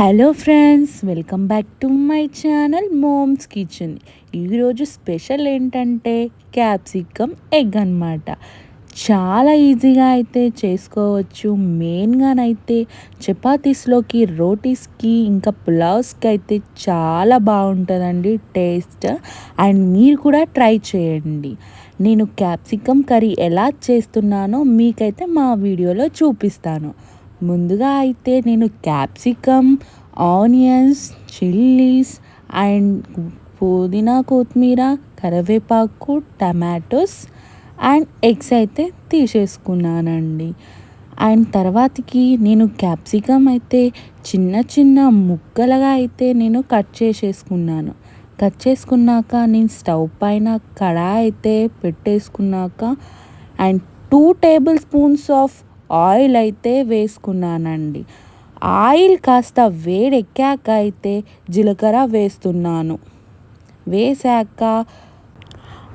Hello friends welcome back to my channel moms kitchen ఈరోజు special ఏంటంటే capsicum egg అనమాట చాలా ఈజీగా అయితే చేసుకోవచ్చు. మెయిన్గానైతే చపాతీస్లోకి రోటీస్కి ఇంకా పులావ్స్కి అయితే చాలా బాగుంటుందండి టేస్ట్. అండ్ మీరు కూడా ట్రై చేయండి. నేను క్యాప్సికమ్ కర్రీ ఎలా చేస్తున్నానో మీకైతే మా వీడియోలో చూపిస్తాను. ముందుగా అయితే నేను క్యాప్సికమ్ ఆనియన్స్ చిల్లీస్ అండ్ పుదీనా కొత్తిమీర కరివేపాకు టమాటోస్ అండ్ ఎగ్స్ అయితే తీసేసుకున్నానండి. అండ్ తర్వాతకి నేను క్యాప్సికమ్ అయితే చిన్న చిన్న ముక్కలుగా అయితే నేను కట్ చేసేసుకున్నాను. కట్ చేసుకున్నాక నేను స్టవ్ పైన కడా అయితే పెట్టేసుకున్నాక and two tablespoons of oil అయితే వేసుకున్నానండి. ఆయిల్ కాస్త వేడెక్కాక అయితే జీలకర్ర వేస్తున్నాను. వేసాక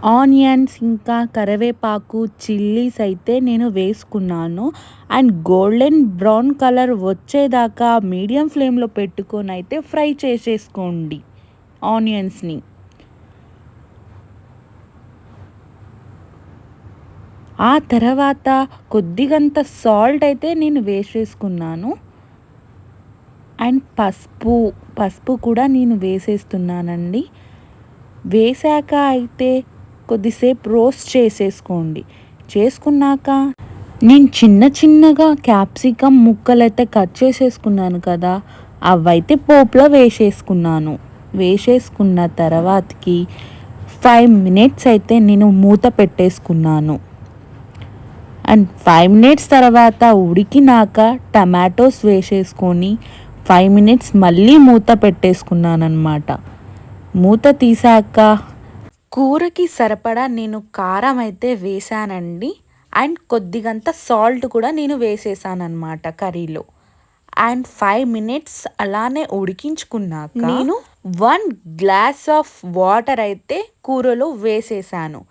ఆనియన్స్ ఇంకా కరివేపాకు చిల్లీస్ అయితే నేను వేసుకున్నాను. అండ్ గోల్డెన్ బ్రౌన్ కలర్ వచ్చేదాకా మీడియం ఫ్లేమ్లో పెట్టుకొని అయితే ఫ్రై చేసేసుకోండి ఆనియన్స్ని. ఆ తర్వాత కొద్దిగంత సాల్ట్ అయితే నేను వేసేసుకున్నాను. అండ్ పసుపు పసుపు కూడా నేను వేసేస్తున్నానండి. వేసాక అయితే కొద్దిసేపు రోస్ట్ చేసేసుకోండి. చేసుకున్నాక నేను చిన్న చిన్నగా క్యాప్సికమ్ ముక్కలు అయితే కట్ చేసేసుకున్నాను కదా అవైతే పోపులో వేసేసుకున్నాను. వేసేసుకున్న తర్వాతకి ఫైవ్ మినిట్స్ అయితే నేను మూత పెట్టేసుకున్నాను. అండ్ ఫైవ్ మినిట్స్ తర్వాత ఉడికినాక టమాటోస్ వేసేసుకొని ఫైవ్ మినిట్స్ మళ్ళీ మూత పెట్టేసుకున్నాను అనమాట మూత తీసాక కూరకి సరిపడా నేను కారం అయితే వేసానండి. అండ్ కొద్దిగంత సాల్ట్ కూడా నేను వేసేసాను అనమాట కర్రీలో. అండ్ ఫైవ్ మినిట్స్ అలానే ఉడికించుకున్నాక నేను వన్ గ్లాస్ ఆఫ్ వాటర్ అయితే కూరలో వేసేసాను.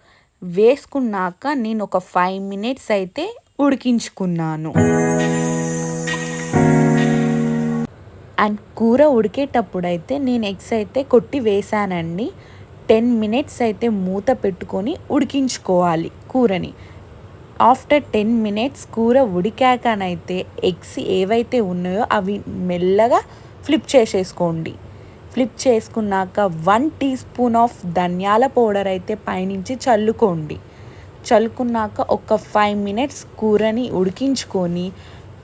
వేసుకున్నాక నేను ఒక ఫైవ్ మినిట్స్ అయితే ఉడికించుకున్నాను. అండ్ కూర ఉడికేటప్పుడు అయితే నేను ఎగ్స్ అయితే కొట్టి వేసానండి. టెన్ మినిట్స్ అయితే మూత పెట్టుకొని ఉడికించుకోవాలి కూరని. ఆఫ్టర్ టెన్ మినిట్స్ కూర ఉడికాకనైతే ఎగ్స్ ఏవైతే ఉన్నాయో అవి మెల్లగా ఫ్లిప్ చేసేసుకోండి. ఫ్లిప్ చేసుకున్నాక వన్ టీ స్పూన్ ఆఫ్ ధనియాల పౌడర్ అయితే పైనుంచి చల్లుకోండి. చల్లుకున్నాక ఒక ఫైవ్ మినిట్స్ కూరని ఉడికించుకొని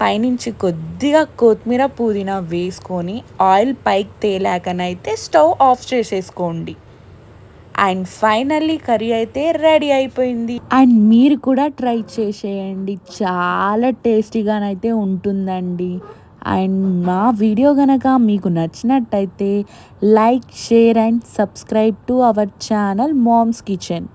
పైనుంచి కొద్దిగా కొత్తిమీర పుదీనా వేసుకొని ఆయిల్ పైకి తేలాకనైతే స్టవ్ ఆఫ్ చేసేసుకోండి. అండ్ ఫైనల్లీ కర్రీ అయితే రెడీ అయిపోయింది. అండ్ మీరు కూడా ట్రై చేసేయండి. చాలా టేస్టీగానైతే ఉంటుందండి. అండ్ మా వీడియో కనుక మీకు నచ్చినట్టయితే like share and subscribe to our channel moms kitchen.